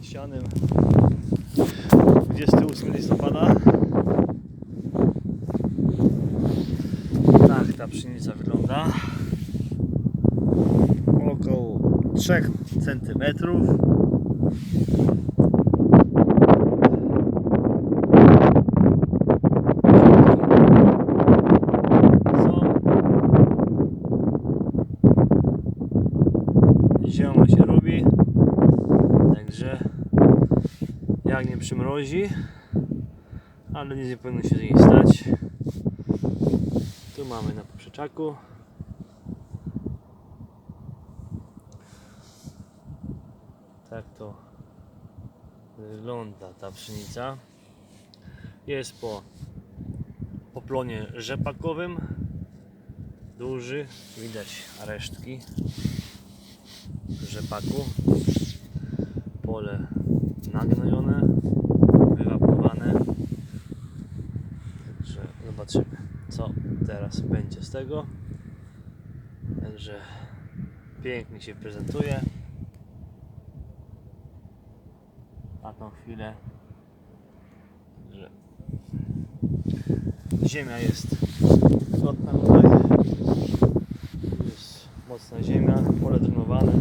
posianym 28 listopada. Tak ta pszenica wygląda. Około 3 cm. Zima się robi, także jak nie przymrozi, ale nic nie powinno się z niej stać. Tu mamy na poprzeczaku. Tak to wygląda ta pszenica. Jest po poplonie rzepakowym. Duży, widać resztki rzepaku. Pole nagnojone, Także zobaczymy, co teraz będzie z tego. Także pięknie się prezentuje. Na tą chwilę. Także ziemia jest godna tutaj. Jest mocna ziemia, pole drenowane.